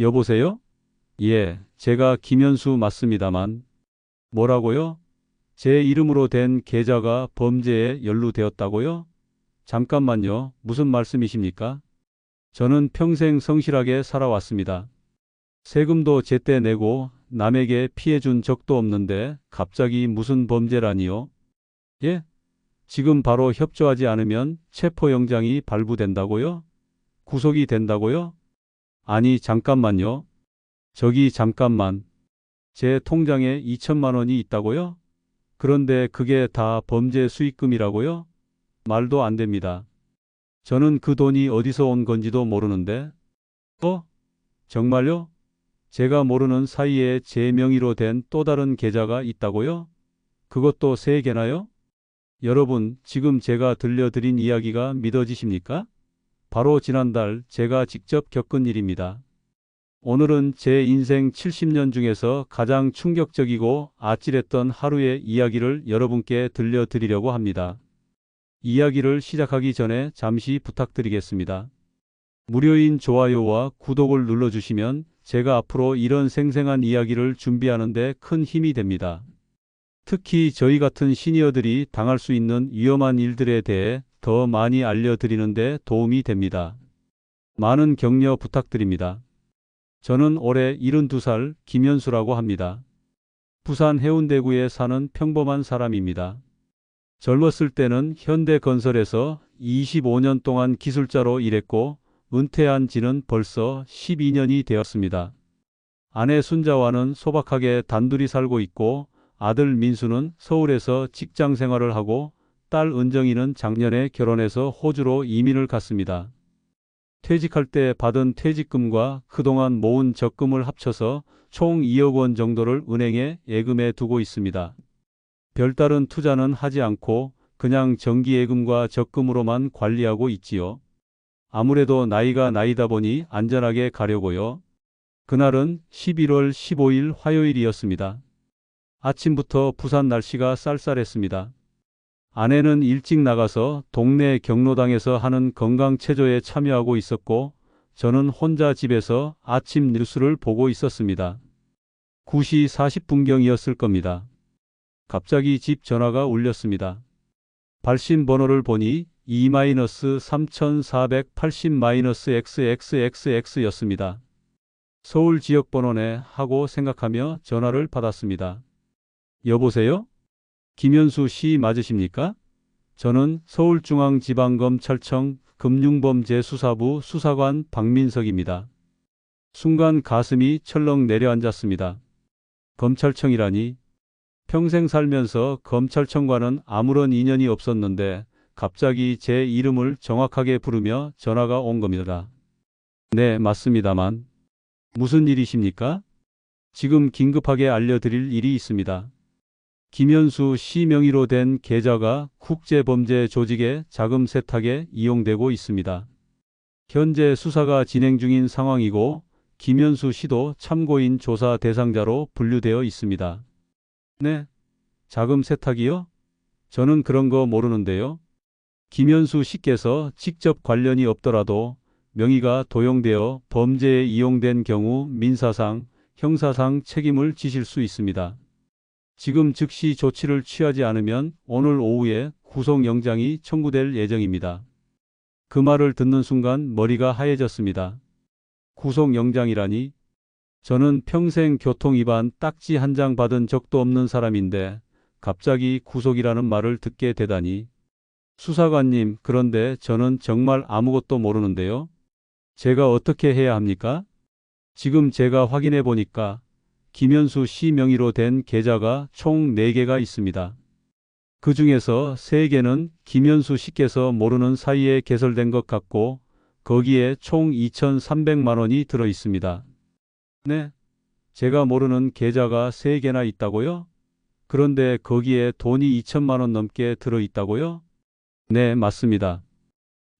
여보세요? 예, 제가 김현수 맞습니다만. 뭐라고요? 제 이름으로 된 계좌가 범죄에 연루되었다고요? 잠깐만요. 무슨 말씀이십니까? 저는 평생 성실하게 살아왔습니다. 세금도 제때 내고 남에게 피해 준 적도 없는데 갑자기 무슨 범죄라니요? 예? 지금 바로 협조하지 않으면 체포영장이 발부된다고요? 구속이 된다고요? 아니, 잠깐만요. 저기 잠깐만. 제 통장에 2천만 원이 있다고요? 그런데 그게 다 범죄 수익금이라고요? 말도 안 됩니다. 저는 그 돈이 어디서 온 건지도 모르는데. 어? 정말요? 제가 모르는 사이에 제 명의로 된 또 다른 계좌가 있다고요? 그것도 세 개나요? 여러분, 지금 제가 들려드린 이야기가 믿어지십니까? 바로 지난달 제가 직접 겪은 일입니다. 오늘은 제 인생 70년 중에서 가장 충격적이고 아찔했던 하루의 이야기를 여러분께 들려드리려고 합니다. 이야기를 시작하기 전에 잠시 부탁드리겠습니다. 무료인 좋아요와 구독을 눌러주시면 제가 앞으로 이런 생생한 이야기를 준비하는데 큰 힘이 됩니다. 특히 저희 같은 시니어들이 당할 수 있는 위험한 일들에 대해 더 많이 알려드리는데 도움이 됩니다. 많은 격려 부탁드립니다. 저는 올해 72살 김현수라고 합니다. 부산 해운대구에 사는 평범한 사람입니다. 젊었을 때는 현대건설에서 25년 동안 기술자로 일했고 은퇴한 지는 벌써 12년이 되었습니다. 아내 순자와는 소박하게 단둘이 살고 있고 아들 민수는 서울에서 직장 생활을 하고 딸 은정이는 작년에 결혼해서 호주로 이민을 갔습니다. 퇴직할 때 받은 퇴직금과 그동안 모은 적금을 합쳐서 총 2억 원 정도를 은행에 예금해 두고 있습니다. 별다른 투자는 하지 않고 그냥 정기예금과 적금으로만 관리하고 있지요. 아무래도 나이가 나이다 보니 안전하게 가려고요. 그날은 11월 15일 화요일이었습니다. 아침부터 부산 날씨가 쌀쌀했습니다. 아내는 일찍 나가서 동네 경로당에서 하는 건강체조에 참여하고 있었고, 저는 혼자 집에서 아침 뉴스를 보고 있었습니다. 9시 40분경이었을 겁니다. 갑자기 집 전화가 울렸습니다. 발신 번호를 보니 2-3480-XXXX였습니다. 서울 지역 번호네 하고 생각하며 전화를 받았습니다. 여보세요? 김현수 씨 맞으십니까? 저는 서울중앙지방검찰청 금융범죄수사부 수사관 박민석입니다. 순간 가슴이 철렁 내려앉았습니다. 검찰청이라니 평생 살면서 검찰청과는 아무런 인연이 없었는데 갑자기 제 이름을 정확하게 부르며 전화가 온 겁니다. 네, 맞습니다만. 무슨 일이십니까? 지금 긴급하게 알려드릴 일이 있습니다. 김현수 씨 명의로 된 계좌가 국제범죄 조직의 자금 세탁에 이용되고 있습니다. 현재 수사가 진행 중인 상황이고 김현수 씨도 참고인 조사 대상자로 분류되어 있습니다. 네? 자금 세탁이요? 저는 그런 거 모르는데요. 김현수 씨께서 직접 관련이 없더라도 명의가 도용되어 범죄에 이용된 경우 민사상, 형사상 책임을 지실 수 있습니다. 지금 즉시 조치를 취하지 않으면 오늘 오후에 구속영장이 청구될 예정입니다. 그 말을 듣는 순간 머리가 하얘졌습니다. 구속영장이라니? 저는 평생 교통위반 딱지 한 장 받은 적도 없는 사람인데 갑자기 구속이라는 말을 듣게 되다니. 수사관님, 그런데 저는 정말 아무것도 모르는데요. 제가 어떻게 해야 합니까? 지금 제가 확인해 보니까 김현수 씨 명의로 된 계좌가 총 4개가 있습니다. 그 중에서 3개는 김현수 씨께서 모르는 사이에 개설된 것 같고 거기에 총 2,300만 원이 들어 있습니다. 네? 제가 모르는 계좌가 3개나 있다고요? 그런데 거기에 돈이 2천만 원 넘게 들어 있다고요? 네, 맞습니다.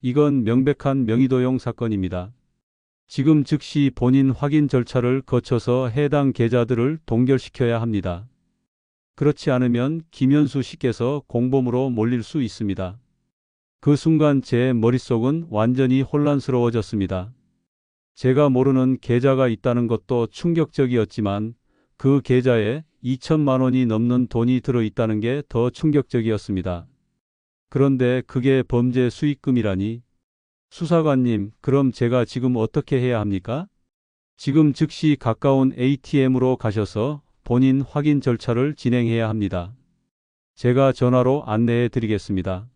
이건 명백한 명의도용 사건입니다. 지금 즉시 본인 확인 절차를 거쳐서 해당 계좌들을 동결시켜야 합니다. 그렇지 않으면 김현수 씨께서 공범으로 몰릴 수 있습니다. 그 순간 제 머릿속은 완전히 혼란스러워졌습니다. 제가 모르는 계좌가 있다는 것도 충격적이었지만 그 계좌에 2천만 원이 넘는 돈이 들어 있다는 게 더 충격적이었습니다. 그런데 그게 범죄 수익금이라니. 수사관님, 그럼 제가 지금 어떻게 해야 합니까? 지금 즉시 가까운 ATM으로 가셔서 본인 확인 절차를 진행해야 합니다. 제가 전화로 안내해 드리겠습니다.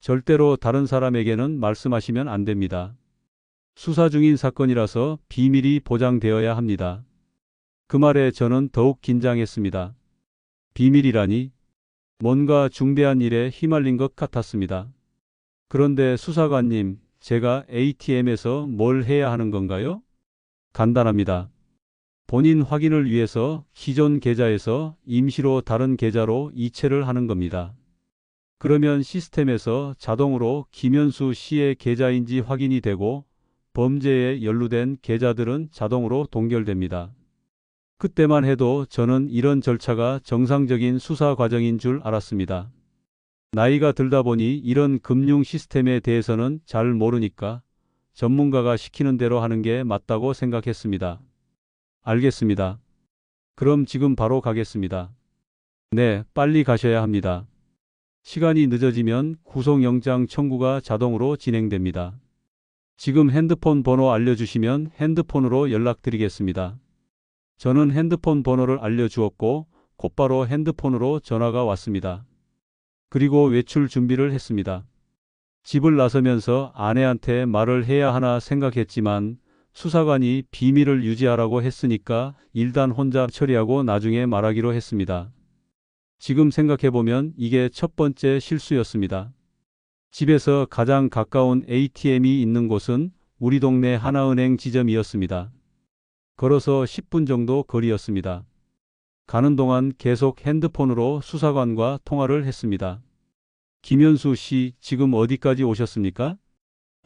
절대로 다른 사람에게는 말씀하시면 안 됩니다. 수사 중인 사건이라서 비밀이 보장되어야 합니다. 그 말에 저는 더욱 긴장했습니다. 비밀이라니 뭔가 중대한 일에 휘말린 것 같았습니다. 그런데 수사관님, 제가 ATM에서 뭘 해야 하는 건가요? 간단합니다. 본인 확인을 위해서 기존 계좌에서 임시로 다른 계좌로 이체를 하는 겁니다. 그러면 시스템에서 자동으로 김현수 씨의 계좌인지 확인이 되고 범죄에 연루된 계좌들은 자동으로 동결됩니다. 그때만 해도 저는 이런 절차가 정상적인 수사 과정인 줄 알았습니다. 나이가 들다 보니 이런 금융 시스템에 대해서는 잘 모르니까 전문가가 시키는 대로 하는 게 맞다고 생각했습니다. 알겠습니다. 그럼 지금 바로 가겠습니다. 네, 빨리 가셔야 합니다. 시간이 늦어지면 구속영장 청구가 자동으로 진행됩니다. 지금 핸드폰 번호 알려주시면 핸드폰으로 연락드리겠습니다. 저는 핸드폰 번호를 알려주었고 곧바로 핸드폰으로 전화가 왔습니다. 그리고 외출 준비를 했습니다. 집을 나서면서 아내한테 말을 해야 하나 생각했지만 수사관이 비밀을 유지하라고 했으니까 일단 혼자 처리하고 나중에 말하기로 했습니다. 지금 생각해보면 이게 첫 번째 실수였습니다. 집에서 가장 가까운 ATM이 있는 곳은 우리 동네 하나은행 지점이었습니다. 걸어서 10분 정도 거리였습니다. 가는 동안 계속 핸드폰으로 수사관과 통화를 했습니다. 김현수 씨, 지금 어디까지 오셨습니까?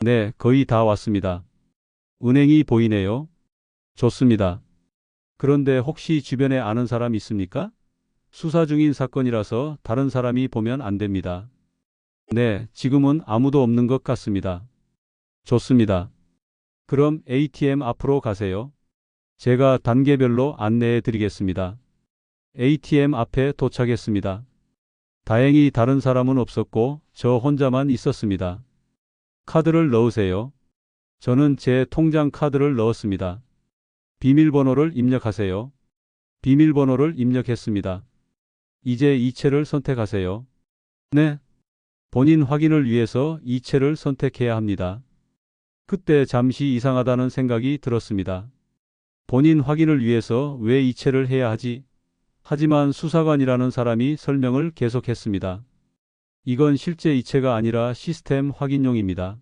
네, 거의 다 왔습니다. 은행이 보이네요. 좋습니다. 그런데 혹시 주변에 아는 사람 있습니까? 수사 중인 사건이라서 다른 사람이 보면 안 됩니다. 네, 지금은 아무도 없는 것 같습니다. 좋습니다. 그럼 ATM 앞으로 가세요. 제가 단계별로 안내해 드리겠습니다. ATM 앞에 도착했습니다. 다행히 다른 사람은 없었고 저 혼자만 있었습니다. 카드를 넣으세요. 저는 제 통장 카드를 넣었습니다. 비밀번호를 입력하세요. 비밀번호를 입력했습니다. 이제 이체를 선택하세요. 네. 본인 확인을 위해서 이체를 선택해야 합니다. 그때 잠시 이상하다는 생각이 들었습니다. 본인 확인을 위해서 왜 이체를 해야 하지? 하지만 수사관이라는 사람이 설명을 계속했습니다. 이건 실제 이체가 아니라 시스템 확인용입니다.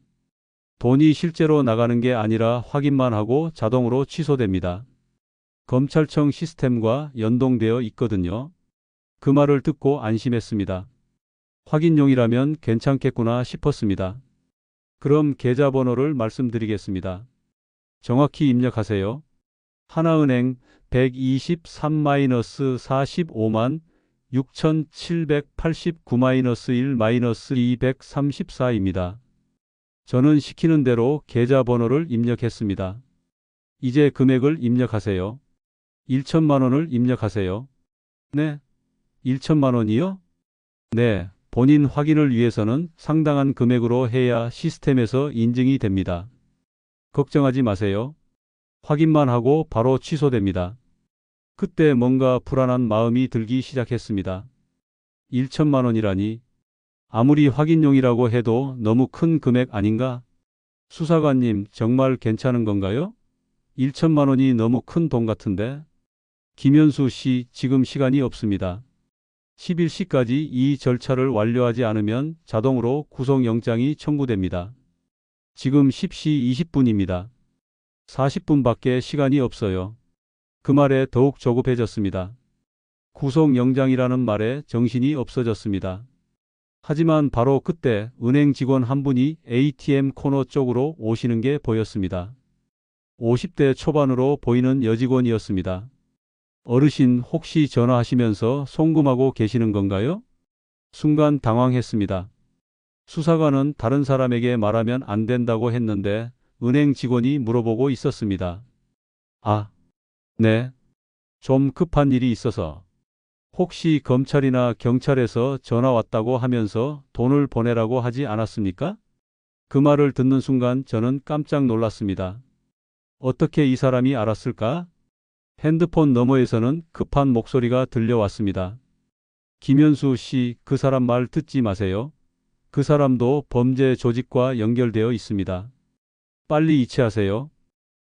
돈이 실제로 나가는 게 아니라 확인만 하고 자동으로 취소됩니다. 검찰청 시스템과 연동되어 있거든요. 그 말을 듣고 안심했습니다. 확인용이라면 괜찮겠구나 싶었습니다. 그럼 계좌번호를 말씀드리겠습니다. 정확히 입력하세요. 하나은행 123-45만 6789-1-234입니다. 저는 시키는 대로 계좌번호를 입력했습니다. 이제 금액을 입력하세요. 1천만 원을 입력하세요. 네. 1천만 원이요? 네. 본인 확인을 위해서는 상당한 금액으로 해야 시스템에서 인증이 됩니다. 걱정하지 마세요. 확인만 하고 바로 취소됩니다. 그때 뭔가 불안한 마음이 들기 시작했습니다. 1천만 원이라니 아무리 확인용이라고 해도 너무 큰 금액 아닌가? 수사관님 정말 괜찮은 건가요? 1천만 원이 너무 큰 돈 같은데? 김현수 씨 지금 시간이 없습니다. 11시까지 이 절차를 완료하지 않으면 자동으로 구속영장이 청구됩니다. 지금 10시 20분입니다. 40분밖에 시간이 없어요. 그 말에 더욱 조급해졌습니다. 구속영장이라는 말에 정신이 없어졌습니다. 하지만 바로 그때 은행 직원 한 분이 ATM 코너 쪽으로 오시는 게 보였습니다. 50대 초반으로 보이는 여직원이었습니다. 어르신 혹시 전화하시면서 송금하고 계시는 건가요? 순간 당황했습니다. 수사관은 다른 사람에게 말하면 안 된다고 했는데 은행 직원이 물어보고 있었습니다. 아, 네. 좀 급한 일이 있어서. 혹시 검찰이나 경찰에서 전화 왔다고 하면서 돈을 보내라고 하지 않았습니까? 그 말을 듣는 순간 저는 깜짝 놀랐습니다. 어떻게 이 사람이 알았을까? 핸드폰 너머에서는 급한 목소리가 들려왔습니다. 김현수 씨, 그 사람 말 듣지 마세요. 그 사람도 범죄 조직과 연결되어 있습니다. 빨리 이체하세요.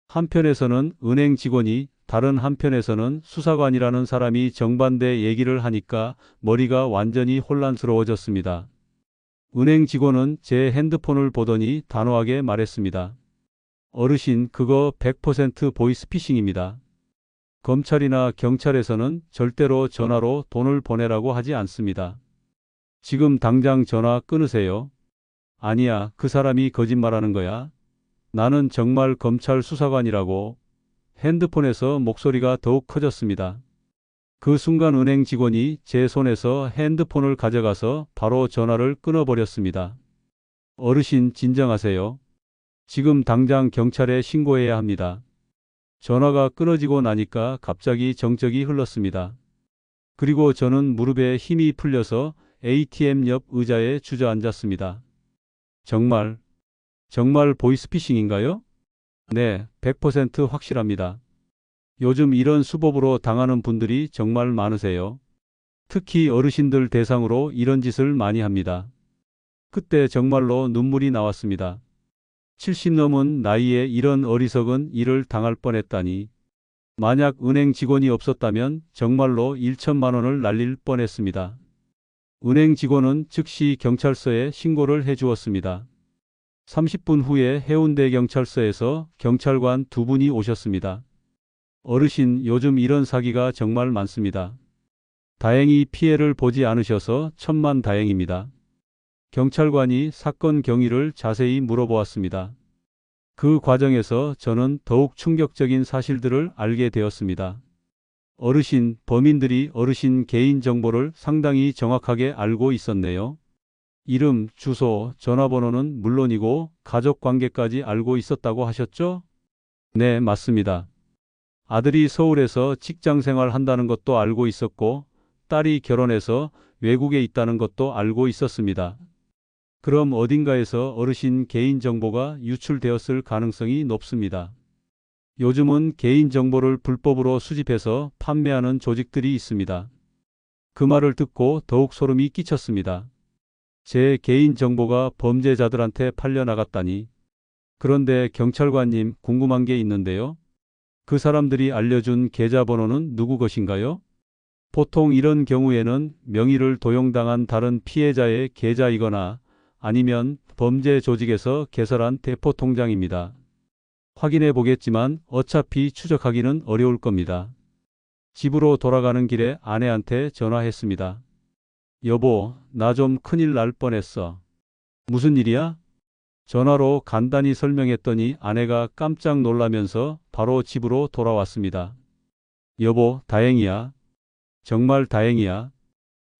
한편에서는 은행 직원이 다른 한편에서는 수사관이라는 사람이 정반대 얘기를 하니까 머리가 완전히 혼란스러워졌습니다. 은행 직원은 제 핸드폰을 보더니 단호하게 말했습니다. 어르신, 그거 100% 보이스피싱입니다. 검찰이나 경찰에서는 절대로 전화로 돈을 보내라고 하지 않습니다. 지금 당장 전화 끊으세요. 아니야, 그 사람이 거짓말하는 거야. 나는 정말 검찰 수사관이라고. 핸드폰에서 목소리가 더욱 커졌습니다. 그 순간 은행 직원이 제 손에서 핸드폰을 가져가서 바로 전화를 끊어버렸습니다. 어르신 진정하세요. 지금 당장 경찰에 신고해야 합니다. 전화가 끊어지고 나니까 갑자기 정적이 흘렀습니다. 그리고 저는 무릎에 힘이 풀려서 ATM 옆 의자에 주저앉았습니다. 정말, 정말 보이스피싱인가요? 네, 100% 확실합니다. 요즘 이런 수법으로 당하는 분들이 정말 많으세요. 특히 어르신들 대상으로 이런 짓을 많이 합니다. 그때 정말로 눈물이 나왔습니다. 70 넘은 나이에 이런 어리석은 일을 당할 뻔했다니. 만약 은행 직원이 없었다면 정말로 1천만 원을 날릴 뻔했습니다. 은행 직원은 즉시 경찰서에 신고를 해주었습니다. 30분 후에 해운대 경찰서에서 경찰관 두 분이 오셨습니다. 어르신, 요즘 이런 사기가 정말 많습니다. 다행히 피해를 보지 않으셔서 천만 다행입니다. 경찰관이 사건 경위를 자세히 물어보았습니다. 그 과정에서 저는 더욱 충격적인 사실들을 알게 되었습니다. 어르신, 범인들이 어르신 개인 정보를 상당히 정확하게 알고 있었네요. 이름, 주소, 전화번호는 물론이고 가족 관계까지 알고 있었다고 하셨죠? 네, 맞습니다. 아들이 서울에서 직장 생활 한다는 것도 알고 있었고, 딸이 결혼해서 외국에 있다는 것도 알고 있었습니다. 그럼 어딘가에서 어르신 개인 정보가 유출되었을 가능성이 높습니다. 요즘은 개인 정보를 불법으로 수집해서 판매하는 조직들이 있습니다. 그 말을 듣고 더욱 소름이 끼쳤습니다. 제 개인 정보가 범죄자들한테 팔려나갔다니. 그런데 경찰관님 궁금한 게 있는데요. 그 사람들이 알려준 계좌번호는 누구 것인가요? 보통 이런 경우에는 명의를 도용당한 다른 피해자의 계좌이거나 아니면 범죄 조직에서 개설한 대포 통장입니다. 확인해 보겠지만 어차피 추적하기는 어려울 겁니다. 집으로 돌아가는 길에 아내한테 전화했습니다. 여보, 나 좀 큰일 날 뻔했어. 무슨 일이야? 전화로 간단히 설명했더니 아내가 깜짝 놀라면서 바로 집으로 돌아왔습니다. 여보, 다행이야. 정말 다행이야.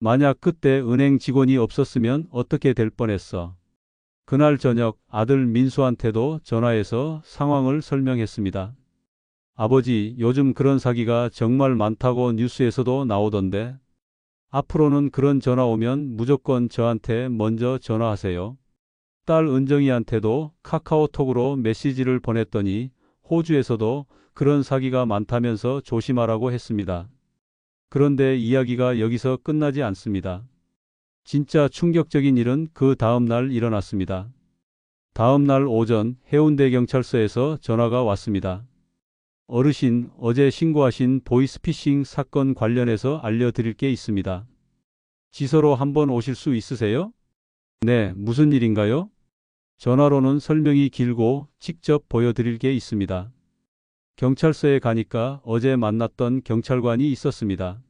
만약 그때 은행 직원이 없었으면 어떻게 될 뻔했어. 그날 저녁 아들 민수한테도 전화해서 상황을 설명했습니다. 아버지, 요즘 그런 사기가 정말 많다고 뉴스에서도 나오던데. 앞으로는 그런 전화 오면 무조건 저한테 먼저 전화하세요. 딸 은정이한테도 카카오톡으로 메시지를 보냈더니 호주에서도 그런 사기가 많다면서 조심하라고 했습니다. 그런데 이야기가 여기서 끝나지 않습니다. 진짜 충격적인 일은 그 다음 날 일어났습니다. 다음 날 오전 해운대 경찰서에서 전화가 왔습니다. 어르신, 어제 신고하신 보이스피싱 사건 관련해서 알려드릴 게 있습니다. 지서로 한번 오실 수 있으세요? 네, 무슨 일인가요? 전화로는 설명이 길고 직접 보여드릴 게 있습니다. 경찰서에 가니까 어제 만났던 경찰관이 있었습니다.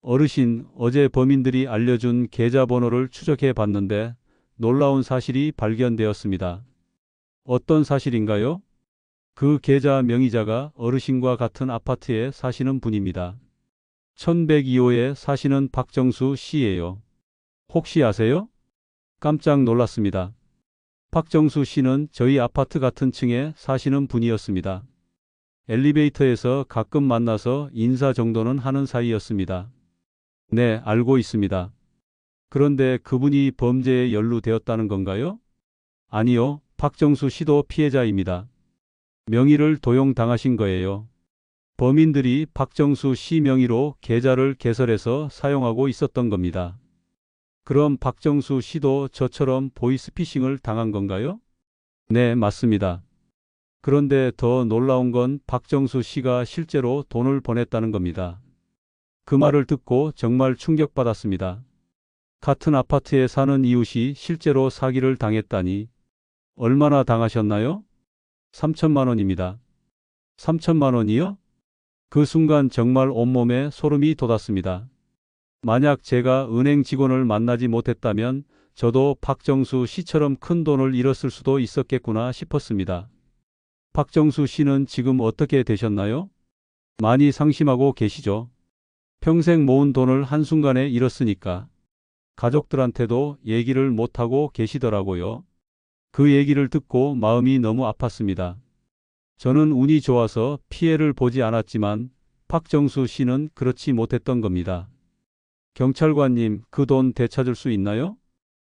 어르신, 어제 범인들이 알려준 계좌번호를 추적해 봤는데 놀라운 사실이 발견되었습니다. 어떤 사실인가요? 그 계좌 명의자가 어르신과 같은 아파트에 사시는 분입니다. 1102호에 사시는 박정수 씨예요. 혹시 아세요? 깜짝 놀랐습니다. 박정수 씨는 저희 아파트 같은 층에 사시는 분이었습니다. 엘리베이터에서 가끔 만나서 인사 정도는 하는 사이였습니다. 네, 알고 있습니다. 그런데 그분이 범죄에 연루되었다는 건가요? 아니요, 박정수 씨도 피해자입니다. 명의를 도용당하신 거예요. 범인들이 박정수 씨 명의로 계좌를 개설해서 사용하고 있었던 겁니다. 그럼 박정수 씨도 저처럼 보이스피싱을 당한 건가요? 네, 맞습니다. 그런데 더 놀라운 건 박정수 씨가 실제로 돈을 보냈다는 겁니다. 그 말을 듣고 정말 충격받았습니다. 같은 아파트에 사는 이웃이 실제로 사기를 당했다니 얼마나 당하셨나요? 3천만 원입니다. 3천만 원이요? 그 순간 정말 온몸에 소름이 돋았습니다. 만약 제가 은행 직원을 만나지 못했다면 저도 박정수 씨처럼 큰 돈을 잃었을 수도 있었겠구나 싶었습니다. 박정수 씨는 지금 어떻게 되셨나요? 많이 상심하고 계시죠? 평생 모은 돈을 한순간에 잃었으니까 가족들한테도 얘기를 못하고 계시더라고요. 그 얘기를 듣고 마음이 너무 아팠습니다. 저는 운이 좋아서 피해를 보지 않았지만 박정수 씨는 그렇지 못했던 겁니다. 경찰관님, 그 돈 되찾을 수 있나요?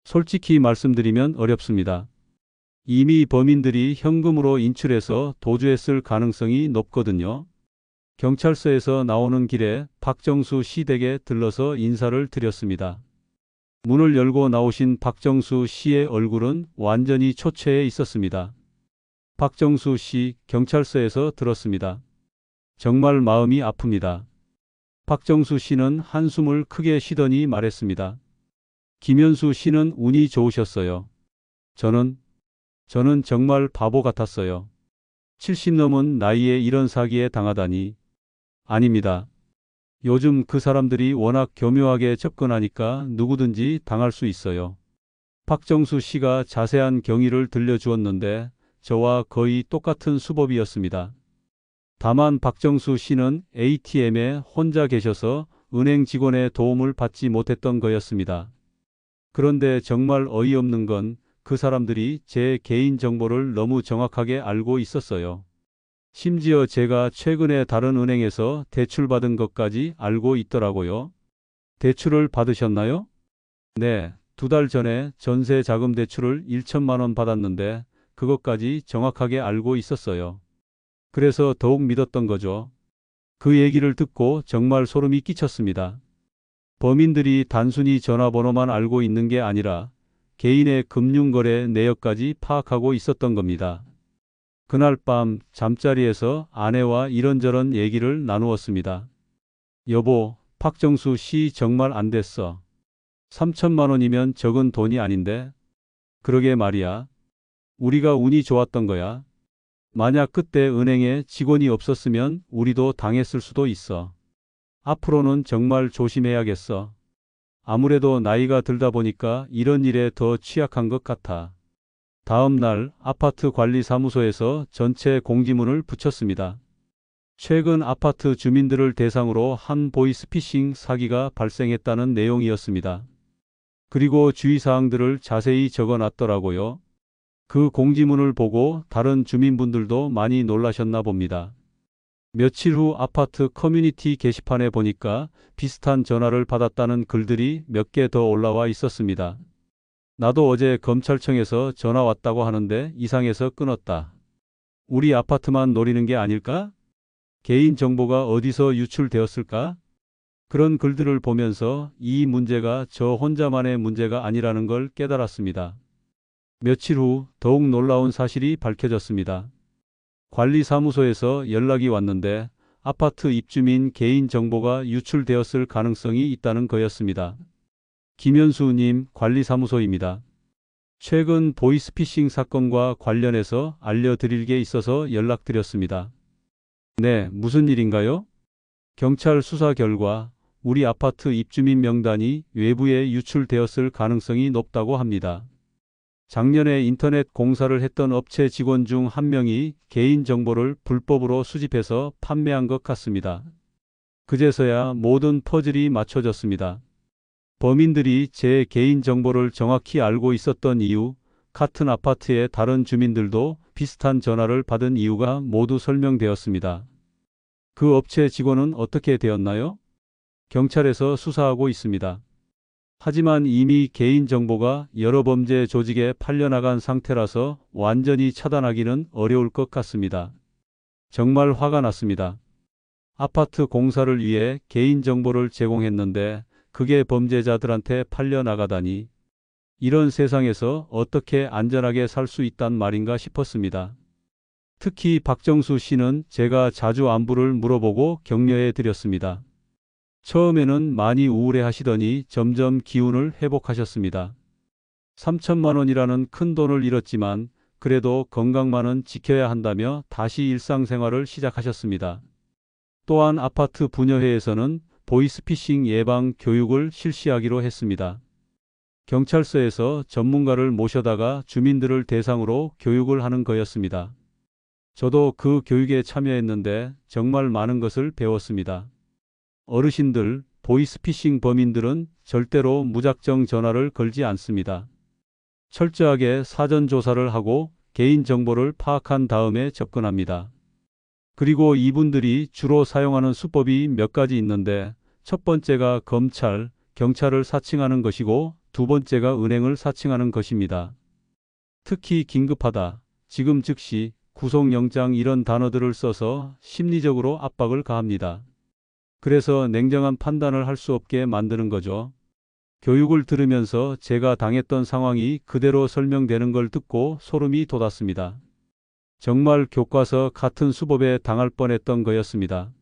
솔직히 말씀드리면 어렵습니다. 이미 범인들이 현금으로 인출해서 도주했을 가능성이 높거든요. 경찰서에서 나오는 길에 박정수 씨 댁에 들러서 인사를 드렸습니다. 문을 열고 나오신 박정수 씨의 얼굴은 완전히 초췌해 있었습니다. 박정수 씨 경찰서에서 들었습니다. 정말 마음이 아픕니다. 박정수 씨는 한숨을 크게 쉬더니 말했습니다. 김현수 씨는 운이 좋으셨어요. 저는, 저는 정말 바보 같았어요. 70 넘은 나이에 이런 사기에 당하다니. 아닙니다. 요즘 그 사람들이 워낙 교묘하게 접근하니까 누구든지 당할 수 있어요. 박정수 씨가 자세한 경위를 들려주었는데 저와 거의 똑같은 수법이었습니다. 다만 박정수 씨는 ATM에 혼자 계셔서 은행 직원의 도움을 받지 못했던 거였습니다. 그런데 정말 어이없는 건 그 사람들이 제 개인 정보를 너무 정확하게 알고 있었어요. 심지어 제가 최근에 다른 은행에서 대출받은 것까지 알고 있더라고요. 대출을 받으셨나요? 네, 두 달 전에 전세 자금 대출을 1천만 원 받았는데 그것까지 정확하게 알고 있었어요. 그래서 더욱 믿었던 거죠. 그 얘기를 듣고 정말 소름이 끼쳤습니다. 범인들이 단순히 전화번호만 알고 있는 게 아니라 개인의 금융거래 내역까지 파악하고 있었던 겁니다. 그날 밤 잠자리에서 아내와 이런저런 얘기를 나누었습니다. 여보, 박정수 씨 정말 안 됐어. 3천만 원이면 적은 돈이 아닌데. 그러게 말이야. 우리가 운이 좋았던 거야. 만약 그때 은행에 직원이 없었으면 우리도 당했을 수도 있어. 앞으로는 정말 조심해야겠어. 아무래도 나이가 들다 보니까 이런 일에 더 취약한 것 같아. 다음 날 아파트 관리사무소에서 전체 공지문을 붙였습니다. 최근 아파트 주민들을 대상으로 한 보이스피싱 사기가 발생했다는 내용이었습니다. 그리고 주의사항들을 자세히 적어 놨더라고요. 그 공지문을 보고 다른 주민분들도 많이 놀라셨나 봅니다. 며칠 후 아파트 커뮤니티 게시판에 보니까 비슷한 전화를 받았다는 글들이 몇 개 더 올라와 있었습니다. 나도 어제 검찰청에서 전화 왔다고 하는데 이상해서 끊었다. 우리 아파트만 노리는 게 아닐까? 개인 정보가 어디서 유출되었을까? 그런 글들을 보면서 이 문제가 저 혼자만의 문제가 아니라는 걸 깨달았습니다. 며칠 후 더욱 놀라운 사실이 밝혀졌습니다. 관리사무소에서 연락이 왔는데 아파트 입주민 개인 정보가 유출되었을 가능성이 있다는 거였습니다. 김현수님 관리사무소입니다. 최근 보이스피싱 사건과 관련해서 알려드릴 게 있어서 연락드렸습니다. 네, 무슨 일인가요? 경찰 수사 결과 우리 아파트 입주민 명단이 외부에 유출되었을 가능성이 높다고 합니다. 작년에 인터넷 공사를 했던 업체 직원 중 한 명이 개인 정보를 불법으로 수집해서 판매한 것 같습니다. 그제서야 모든 퍼즐이 맞춰졌습니다. 범인들이 제 개인 정보를 정확히 알고 있었던 이유, 같은 아파트의 다른 주민들도 비슷한 전화를 받은 이유가 모두 설명되었습니다. 그 업체 직원은 어떻게 되었나요? 경찰에서 수사하고 있습니다. 하지만 이미 개인 정보가 여러 범죄 조직에 팔려나간 상태라서 완전히 차단하기는 어려울 것 같습니다. 정말 화가 났습니다. 아파트 공사를 위해 개인 정보를 제공했는데 그게 범죄자들한테 팔려나가다니 이런 세상에서 어떻게 안전하게 살 수 있단 말인가 싶었습니다. 특히 박정수 씨는 제가 자주 안부를 물어보고 격려해 드렸습니다. 처음에는 많이 우울해 하시더니 점점 기운을 회복하셨습니다. 3천만 원이라는 큰 돈을 잃었지만 그래도 건강만은 지켜야 한다며 다시 일상생활을 시작하셨습니다. 또한 아파트 분여회에서는 보이스피싱 예방 교육을 실시하기로 했습니다. 경찰서에서 전문가를 모셔다가 주민들을 대상으로 교육을 하는 거였습니다. 저도 그 교육에 참여했는데 정말 많은 것을 배웠습니다. 어르신들, 보이스피싱 범인들은 절대로 무작정 전화를 걸지 않습니다. 철저하게 사전 조사를 하고 개인 정보를 파악한 다음에 접근합니다. 그리고 이분들이 주로 사용하는 수법이 몇 가지 있는데 첫 번째가 검찰, 경찰을 사칭하는 것이고 두 번째가 은행을 사칭하는 것입니다. 특히 긴급하다, 지금 즉시, 구속영장 이런 단어들을 써서 심리적으로 압박을 가합니다. 그래서 냉정한 판단을 할 수 없게 만드는 거죠. 교육을 들으면서 제가 당했던 상황이 그대로 설명되는 걸 듣고 소름이 돋았습니다. 정말 교과서 같은 수법에 당할 뻔했던 거였습니다.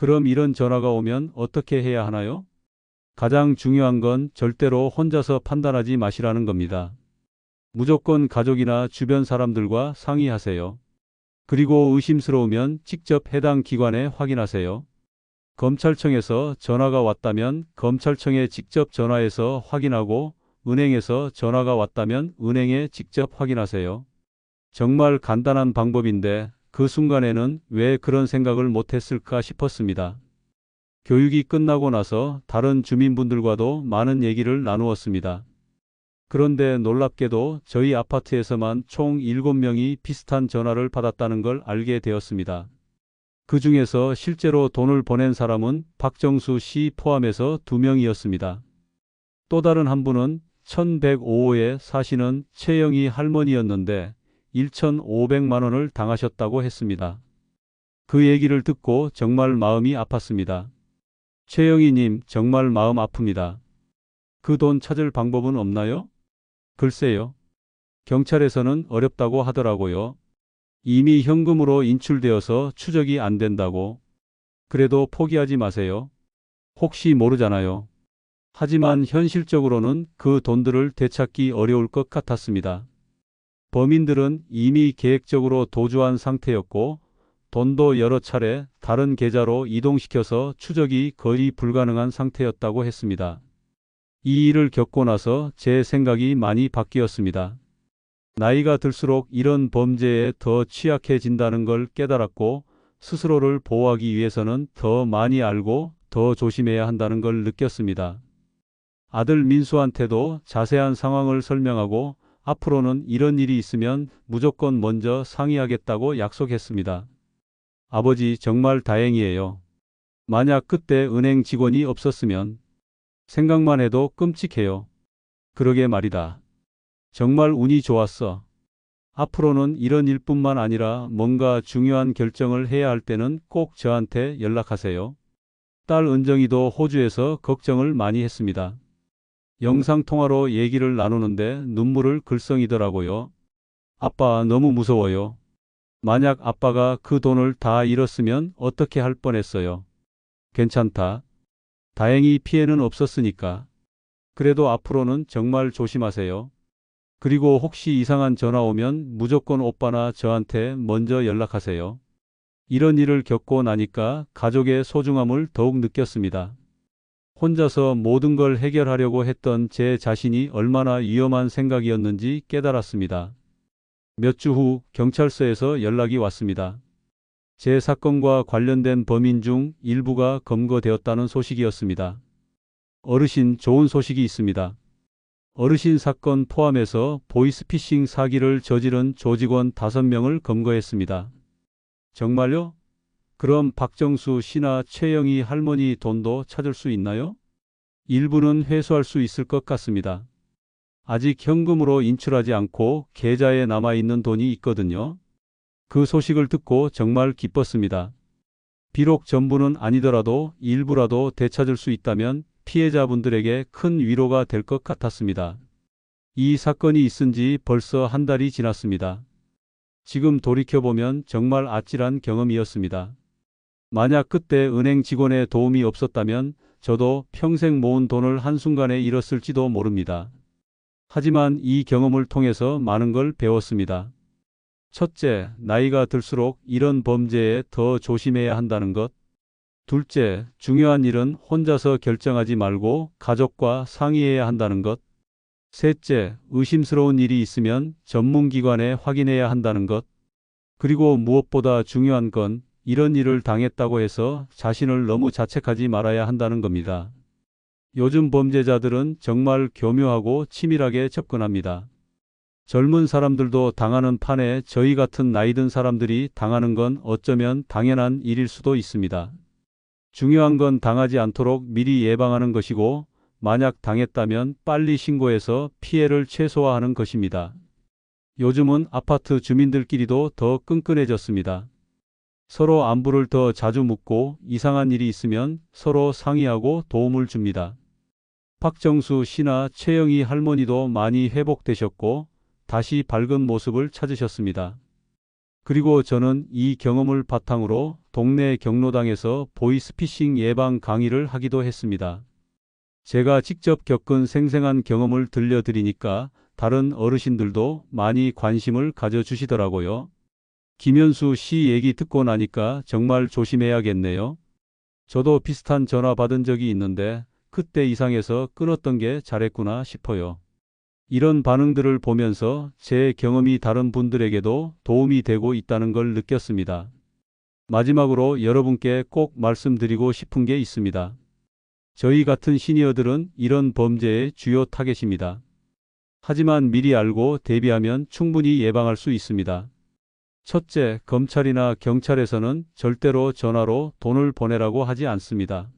그럼 이런 전화가 오면 어떻게 해야 하나요? 가장 중요한 건 절대로 혼자서 판단하지 마시라는 겁니다. 무조건 가족이나 주변 사람들과 상의하세요. 그리고 의심스러우면 직접 해당 기관에 확인하세요. 검찰청에서 전화가 왔다면 검찰청에 직접 전화해서 확인하고 은행에서 전화가 왔다면 은행에 직접 확인하세요. 정말 간단한 방법인데 그 순간에는 왜 그런 생각을 못했을까 싶었습니다. 교육이 끝나고 나서 다른 주민분들과도 많은 얘기를 나누었습니다. 그런데 놀랍게도 저희 아파트에서만 총 7명이 비슷한 전화를 받았다는 걸 알게 되었습니다. 그 중에서 실제로 돈을 보낸 사람은 박정수 씨 포함해서 2명이었습니다. 또 다른 한 분은 1105호에 사시는 최영희 할머니였는데 1,500만 원을 당하셨다고 했습니다. 그 얘기를 듣고 정말 마음이 아팠습니다. 최영희님 정말 마음 아픕니다. 그 돈 찾을 방법은 없나요? 글쎄요. 경찰에서는 어렵다고 하더라고요. 이미 현금으로 인출되어서 추적이 안 된다고. 그래도 포기하지 마세요. 혹시 모르잖아요. 하지만 현실적으로는 그 돈들을 되찾기 어려울 것 같았습니다. 범인들은 이미 계획적으로 도주한 상태였고 돈도 여러 차례 다른 계좌로 이동시켜서 추적이 거의 불가능한 상태였다고 했습니다. 이 일을 겪고 나서 제 생각이 많이 바뀌었습니다. 나이가 들수록 이런 범죄에 더 취약해진다는 걸 깨달았고 스스로를 보호하기 위해서는 더 많이 알고 더 조심해야 한다는 걸 느꼈습니다. 아들 민수한테도 자세한 상황을 설명하고 앞으로는 이런 일이 있으면 무조건 먼저 상의하겠다고 약속했습니다. 아버지 정말 다행이에요. 만약 그때 은행 직원이 없었으면 생각만 해도 끔찍해요. 그러게 말이다. 정말 운이 좋았어. 앞으로는 이런 일뿐만 아니라 뭔가 중요한 결정을 해야 할 때는 꼭 저한테 연락하세요. 딸 은정이도 호주에서 걱정을 많이 했습니다. 영상통화로 얘기를 나누는데 눈물을 글썽이더라고요. 아빠 너무 무서워요. 만약 아빠가 그 돈을 다 잃었으면 어떻게 할 뻔했어요. 괜찮다. 다행히 피해는 없었으니까. 그래도 앞으로는 정말 조심하세요. 그리고 혹시 이상한 전화 오면 무조건 오빠나 저한테 먼저 연락하세요. 이런 일을 겪고 나니까 가족의 소중함을 더욱 느꼈습니다. 혼자서 모든 걸 해결하려고 했던 제 자신이 얼마나 위험한 생각이었는지 깨달았습니다. 몇 주 후 경찰서에서 연락이 왔습니다. 제 사건과 관련된 범인 중 일부가 검거되었다는 소식이었습니다. 어르신 좋은 소식이 있습니다. 어르신 사건 포함해서 보이스피싱 사기를 저지른 조직원 5명을 검거했습니다. 정말요? 그럼 박정수 씨나 최영희 할머니 돈도 찾을 수 있나요? 일부는 회수할 수 있을 것 같습니다. 아직 현금으로 인출하지 않고 계좌에 남아있는 돈이 있거든요. 그 소식을 듣고 정말 기뻤습니다. 비록 전부는 아니더라도 일부라도 되찾을 수 있다면 피해자분들에게 큰 위로가 될 것 같았습니다. 이 사건이 있은 지 벌써 한 달이 지났습니다. 지금 돌이켜보면 정말 아찔한 경험이었습니다. 만약 그때 은행 직원의 도움이 없었다면 저도 평생 모은 돈을 한순간에 잃었을지도 모릅니다. 하지만 이 경험을 통해서 많은 걸 배웠습니다. 첫째, 나이가 들수록 이런 범죄에 더 조심해야 한다는 것. 둘째, 중요한 일은 혼자서 결정하지 말고 가족과 상의해야 한다는 것. 셋째, 의심스러운 일이 있으면 전문기관에 확인해야 한다는 것. 그리고 무엇보다 중요한 건 이런 일을 당했다고 해서 자신을 너무 자책하지 말아야 한다는 겁니다. 요즘 범죄자들은 정말 교묘하고 치밀하게 접근합니다. 젊은 사람들도 당하는 판에 저희 같은 나이 든 사람들이 당하는 건 어쩌면 당연한 일일 수도 있습니다. 중요한 건 당하지 않도록 미리 예방하는 것이고, 만약 당했다면 빨리 신고해서 피해를 최소화하는 것입니다. 요즘은 아파트 주민들끼리도 더 끈끈해졌습니다. 서로 안부를 더 자주 묻고 이상한 일이 있으면 서로 상의하고 도움을 줍니다. 박정수 씨나 최영희 할머니도 많이 회복되셨고 다시 밝은 모습을 찾으셨습니다. 그리고 저는 이 경험을 바탕으로 동네 경로당에서 보이스피싱 예방 강의를 하기도 했습니다. 제가 직접 겪은 생생한 경험을 들려드리니까 다른 어르신들도 많이 관심을 가져주시더라고요. 김현수 씨 얘기 듣고 나니까 정말 조심해야겠네요. 저도 비슷한 전화 받은 적이 있는데 그때 이상해서 끊었던 게 잘했구나 싶어요. 이런 반응들을 보면서 제 경험이 다른 분들에게도 도움이 되고 있다는 걸 느꼈습니다. 마지막으로 여러분께 꼭 말씀드리고 싶은 게 있습니다. 저희 같은 시니어들은 이런 범죄의 주요 타겟입니다. 하지만 미리 알고 대비하면 충분히 예방할 수 있습니다. 첫째, 검찰이나 경찰에서는 절대로 전화로 돈을 보내라고 하지 않습니다.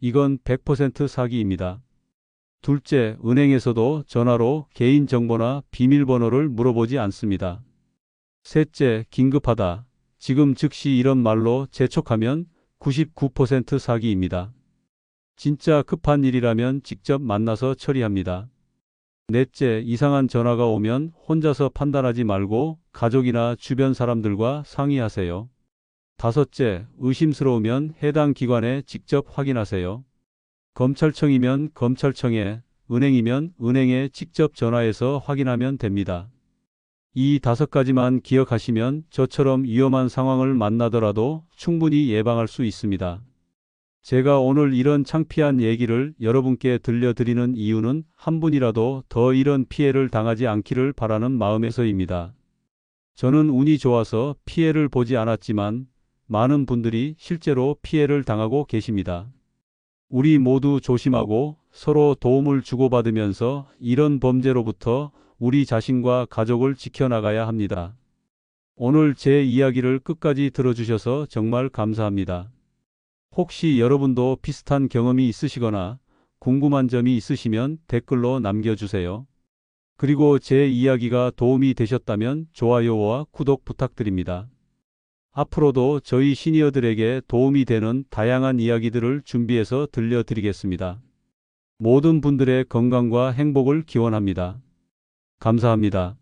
이건 100% 사기입니다. 둘째, 은행에서도 전화로 개인정보나 비밀번호를 물어보지 않습니다. 셋째, 긴급하다. 지금 즉시 이런 말로 재촉하면 99% 사기입니다. 진짜 급한 일이라면 직접 만나서 처리합니다. 넷째, 이상한 전화가 오면 혼자서 판단하지 말고 가족이나 주변 사람들과 상의하세요. 다섯째, 의심스러우면 해당 기관에 직접 확인하세요. 검찰청이면 검찰청에, 은행이면 은행에 직접 전화해서 확인하면 됩니다. 이 다섯 가지만 기억하시면 저처럼 위험한 상황을 만나더라도 충분히 예방할 수 있습니다. 제가 오늘 이런 창피한 얘기를 여러분께 들려드리는 이유는 한 분이라도 더 이런 피해를 당하지 않기를 바라는 마음에서입니다. 저는 운이 좋아서 피해를 보지 않았지만 많은 분들이 실제로 피해를 당하고 계십니다. 우리 모두 조심하고 서로 도움을 주고받으면서 이런 범죄로부터 우리 자신과 가족을 지켜나가야 합니다. 오늘 제 이야기를 끝까지 들어주셔서 정말 감사합니다. 혹시 여러분도 비슷한 경험이 있으시거나 궁금한 점이 있으시면 댓글로 남겨주세요. 그리고 제 이야기가 도움이 되셨다면 좋아요와 구독 부탁드립니다. 앞으로도 저희 시니어들에게 도움이 되는 다양한 이야기들을 준비해서 들려드리겠습니다. 모든 분들의 건강과 행복을 기원합니다. 감사합니다.